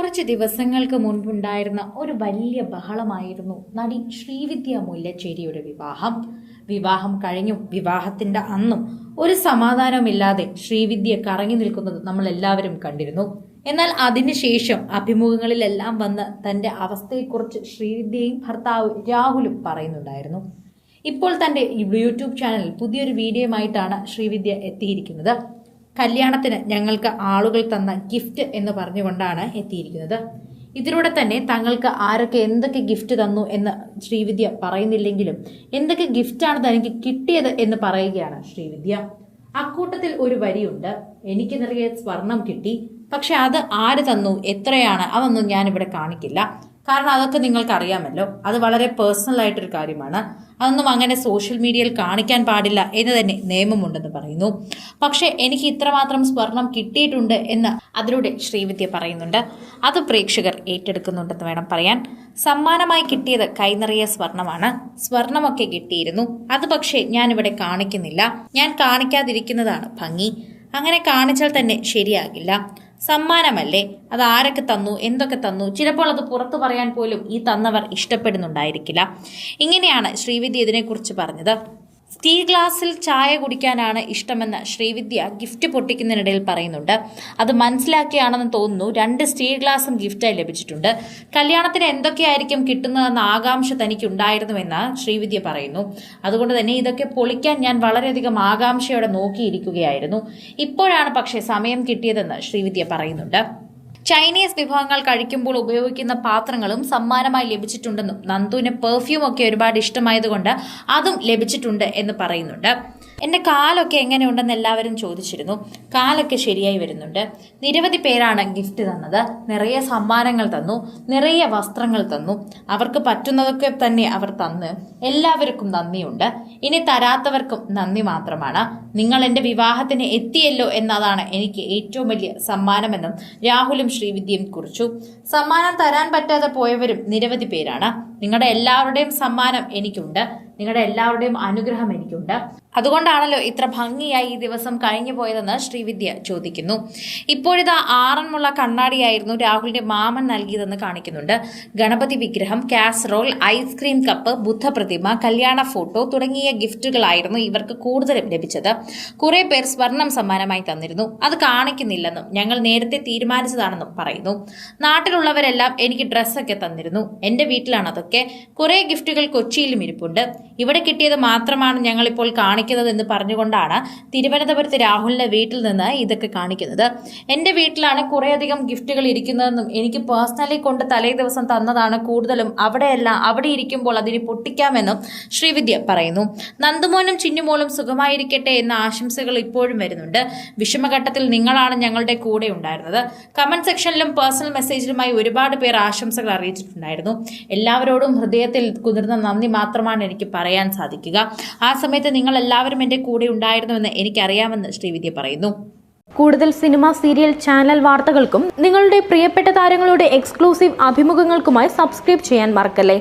കുറച്ച് ദിവസങ്ങൾക്ക് മുൻപുണ്ടായിരുന്ന ഒരു വലിയ ബഹളമായിരുന്നു നടി ശ്രീവിദ്യ മുല്ലച്ചേരിയുടെ വിവാഹം. വിവാഹം കഴിഞ്ഞു വിവാഹത്തിന്റെ അന്നും ഒരു സമാധാനമില്ലാതെ ശ്രീവിദ്യ കറങ്ങി നിൽക്കുന്നത് നമ്മൾ എല്ലാവരും കണ്ടിരുന്നു. എന്നാൽ അതിനുശേഷം അഭിമുഖങ്ങളിലെല്ലാം വന്ന് തന്റെ അവസ്ഥയെക്കുറിച്ച് ശ്രീവിദ്യയും ഭർത്താവ് രാഹുലും പറയുന്നുണ്ടായിരുന്നു. ഇപ്പോൾ തന്റെ യൂട്യൂബ് ചാനലിൽ പുതിയൊരു വീഡിയോയുമായിട്ടാണ് ശ്രീവിദ്യ എത്തിയിരിക്കുന്നത്. കല്യാണത്തിന് ഞങ്ങൾക്ക് ആളുകൾ തന്ന ഗിഫ്റ്റ് എന്ന് പറഞ്ഞുകൊണ്ടാണ് എത്തിയിരിക്കുന്നത്. ഇതിലൂടെ തന്നെ തങ്ങൾക്ക് ആരൊക്കെ എന്തൊക്കെ ഗിഫ്റ്റ് തന്നു എന്ന് ശ്രീവിദ്യ പറയുന്നില്ലെങ്കിലും എന്തൊക്കെ ഗിഫ്റ്റാണ് തനിക്ക് കിട്ടിയത് എന്ന് പറയുകയാണ് ശ്രീവിദ്യ. അക്കൂട്ടത്തിൽ ഒരു വരിയുണ്ട്. എനിക്ക് നിറയെ സ്വർണം കിട്ടി. പക്ഷെ അത് ആര് തന്നു? എത്രയാണ്? അതൊന്നും ഞാനിവിടെ കാണിക്കില്ല. കാരണം അതൊക്കെ നിങ്ങൾക്ക് അറിയാമല്ലോ അത് വളരെ പേഴ്സണൽ ആയിട്ടൊരു കാര്യമാണ്. അതൊന്നും അങ്ങനെ സോഷ്യൽ മീഡിയയിൽ കാണിക്കാൻ പാടില്ല എന്ന് തന്നെ നിയമമുണ്ടെന്ന് പറയുന്നു. പക്ഷേ എനിക്ക് ഇത്രമാത്രം സ്വർണം കിട്ടിയിട്ടുണ്ട് എന്ന് അതിലൂടെ ശ്രീവിദ്യ പറയുന്നുണ്ട്. അത് പ്രേക്ഷകർ ഏറ്റെടുക്കുന്നുണ്ടെന്ന് വേണം പറയാൻ. സമ്മാനമായി കിട്ടിയത് കൈനിറിയ സ്വർണമാണ്. സ്വർണമൊക്കെ കിട്ടിയിരുന്നു. അത് പക്ഷേ ഞാനിവിടെ കാണിക്കുന്നില്ല. ഞാൻ കാണിക്കാതിരിക്കുന്നതാണ് ഭംഗി. അങ്ങനെ കാണിച്ചാൽ തന്നെ ശരിയാകില്ല. സമ്മാനമല്ലേ? അത് ആരൊക്കെ തന്നു? എന്തൊക്കെ തന്നു? ചിലപ്പോൾ അത് പുറത്തു പറയാൻ പോലും ഈ തന്നവർ ഇഷ്ടപ്പെടുന്നുണ്ടായിരിക്കില്ല. ഇങ്ങനെയാണ് ശ്രീവിദ്യ ഇതിനെക്കുറിച്ച് പറഞ്ഞത്. സ്റ്റീൽ ഗ്ലാസ്സിൽ ചായ കുടിക്കാനാണ് ഇഷ്ടമെന്ന് ശ്രീവിദ്യ ഗിഫ്റ്റ് പൊട്ടിക്കുന്നതിനിടയിൽ പറയുന്നുണ്ട്. അത് മനസ്സിലാക്കിയാണെന്ന് തോന്നുന്നു. രണ്ട് സ്റ്റീൽ ഗ്ലാസും ഗിഫ്റ്റായി ലഭിച്ചിട്ടുണ്ട്. കല്യാണത്തിന് എന്തൊക്കെയായിരിക്കും കിട്ടുന്നതെന്ന ആകാംക്ഷ തനിക്കുണ്ടായിരുന്നുവെന്ന് ശ്രീവിദ്യ പറയുന്നു. അതുകൊണ്ട് തന്നെ ഇതൊക്കെ പൊളിക്കാൻ ഞാൻ വളരെയധികം ആകാംക്ഷയോടെ നോക്കിയിരിക്കുകയായിരുന്നു. ഇപ്പോഴാണ് പക്ഷേ സമയം കിട്ടിയതെന്ന് ശ്രീവിദ്യ പറയുന്നുണ്ട്. ചൈനീസ് വിഭവങ്ങൾ കഴിക്കുമ്പോൾ ഉപയോഗിക്കുന്ന പാത്രങ്ങളും സമ്മാനമായി ലഭിച്ചിട്ടുണ്ടെന്നും നന്ദുവിന് പെർഫ്യൂം ഒക്കെ ഒരുപാട് ഇഷ്ടമായതുകൊണ്ട് അതും ലഭിച്ചിട്ടുണ്ട് എന്ന് പറയുന്നുണ്ട്. എന്റെ കാലൊക്കെ എങ്ങനെയുണ്ടെന്ന് എല്ലാവരും ചോദിച്ചിരുന്നു. കാലൊക്കെ ശരിയായി വരുന്നുണ്ട്. നിരവധി പേരാണ് ഗിഫ്റ്റ് തന്നത്. നിറയെ സമ്മാനങ്ങൾ തന്നു. നിറയെ വസ്ത്രങ്ങൾ തന്നു. അവർക്ക് പറ്റുന്നതൊക്കെ തന്നെ അവർ തന്ന്. എല്ലാവർക്കും നന്ദിയുണ്ട്. ഇനി തരാത്തവർക്കും നന്ദി മാത്രമാണ്. നിങ്ങൾ എന്റെ വിവാഹത്തിന് എത്തിയല്ലോ എന്നതാണ് എനിക്ക് ഏറ്റവും വലിയ സമ്മാനമെന്നും രാഹുലും ശ്രീവിദ്യയും കുറിച്ചു. സമ്മാനം തരാൻ പറ്റാതെ പോയവരും നിരവധി പേരാണ്. നിങ്ങളുടെ എല്ലാവരുടെയും സമ്മാനം എനിക്കുണ്ട്. നിങ്ങളുടെ എല്ലാവരുടെയും അനുഗ്രഹം എനിക്കുണ്ട്. അതുകൊണ്ടാണല്ലോ ഇത്ര ഭംഗിയായി ഈ ദിവസം കഴിഞ്ഞു പോയതെന്ന് ശ്രീവിദ്യ ചോദിക്കുന്നു. ഇപ്പോഴിതാ ആറന്മുള്ള കണ്ണാടിയായിരുന്നു രാഹുലിന്റെ മാമൻ നൽകിയതെന്ന് കാണിക്കുന്നുണ്ട്. ഗണപതി വിഗ്രഹം കാസറോൾ ഐസ്ക്രീം കപ്പ് ബുദ്ധപ്രതിമ കല്യാണ ഫോട്ടോ തുടങ്ങിയ ഗിഫ്റ്റുകളായിരുന്നു ഇവർക്ക് കൂടുതലും ലഭിച്ചത്. കുറെ പേർ സ്വർണം സമ്മാനമായി തന്നിരുന്നു. അത് കാണിക്കുന്നില്ലെന്നും ഞങ്ങൾ നേരത്തെ തീരുമാനിച്ചതാണെന്നും പറയുന്നു. നാട്ടിലുള്ളവരെല്ലാം എനിക്ക് ഡ്രസ്സൊക്കെ തന്നിരുന്നു. എന്റെ വീട്ടിലാണ് അതൊക്കെ കുറെ ഗിഫ്റ്റുകൾ കൊച്ചിയിലും ഇരിപ്പുണ്ട്. ഇവിടെ കിട്ടിയത് മാത്രമാണ് ഞങ്ങളിപ്പോൾ കാണിക്കുന്നത് എന്ന് പറഞ്ഞുകൊണ്ടാണ് തിരുവനന്തപുരത്ത് രാഹുലിന്റെ വീട്ടിൽ നിന്ന് ഇതൊക്കെ കാണിക്കുന്നത്. എന്റെ വീട്ടിലാണ് കുറേയധികം ഗിഫ്റ്റുകൾ ഇരിക്കുന്നതെന്നും എനിക്ക് പേഴ്സണലി കൊണ്ട് തലേ ദിവസം തന്നതാണ് കൂടുതലും അവിടെയല്ല അവിടെ ഇരിക്കുമ്പോൾ അതിന് പൊട്ടിക്കാമെന്നും ശ്രീവിദ്യ പറയുന്നു. നന്ദുമോനും ചിന്നുമോളും സുഖമായിരിക്കട്ടെ എന്ന ആശംസകൾ ഇപ്പോഴും വരുന്നുണ്ട്. വിഷമഘട്ടത്തിൽ നിങ്ങളാണ് ഞങ്ങളുടെ കൂടെ ഉണ്ടായിരുന്നത്. കമന്റ് സെക്ഷനിലും പേഴ്സണൽ മെസ്സേജിലുമായി ഒരുപാട് പേർ ആശംസകൾ അറിയിച്ചിട്ടുണ്ടായിരുന്നു. എല്ലാവരോടും ഹൃദയത്തിൽ കുതിർന്ന നന്ദി മാത്രമാണ് എനിക്ക് പറയാൻ സാധിക്കുക. ആ സമയത്ത് നിങ്ങൾ എല്ലാവരും എന്റെ കൂടെ ഉണ്ടായിരുന്നുവെന്ന് എനിക്കറിയാമെന്ന് ശ്രീവിദ്യ പറയുന്നു. കൂടുതൽ സിനിമ സീരിയൽ ചാനൽ വാർത്തകൾക്കും നിങ്ങളുടെ പ്രിയപ്പെട്ട താരങ്ങളുടെ എക്സ്ക്ലൂസീവ് അഭിമുഖങ്ങൾക്കുമായി സബ്സ്ക്രൈബ് ചെയ്യാൻ മറക്കല്ലേ?